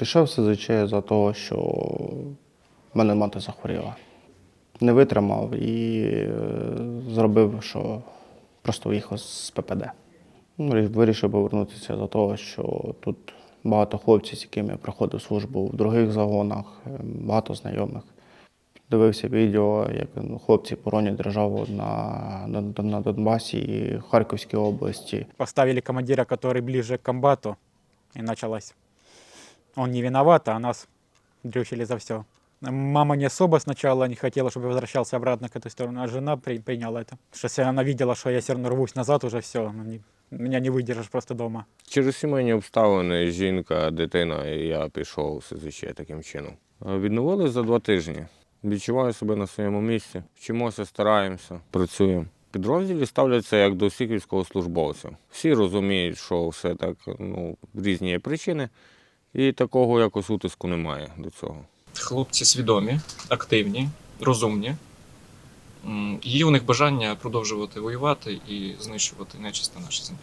Пішов СЗЧ за того, що мене мати захворіла. Не витримав і е, зробив, що просто виїхав з ППД. Ну, Вирішив повернутися за того, що тут багато хлопців, з якими я проходив службу в других загонах, е, багато знайомих. Дивився відео, як ну, хлопці боронять державу на, на, на Донбасі і Харківській області. Поставили командира, который ближе к комбату, и началось. Он не виноват, а нас дрючили за все. Мама не особо сначала не хотела, чтобы я возвращался обратно к этой стороне, а жена при- приняла это. Что если она видела, что я все равно рвусь назад, уже все, меня не выдержишь просто дома. Через сімейні обставини жінка, дитина, і я пішов в СЗЧ таким чином. Е, Відновились за два тижні. Відчуваю себе на своєму місці. Вчимося, стараємося, працюємо. Підрозділі ставляться як до всіх військовослужбовців. Всі розуміють, що все так ну, різні є причини, і такого якось утиску немає до цього. Хлопці свідомі, активні, розумні. Є у них бажання продовжувати воювати і знищувати нечисто наші землі.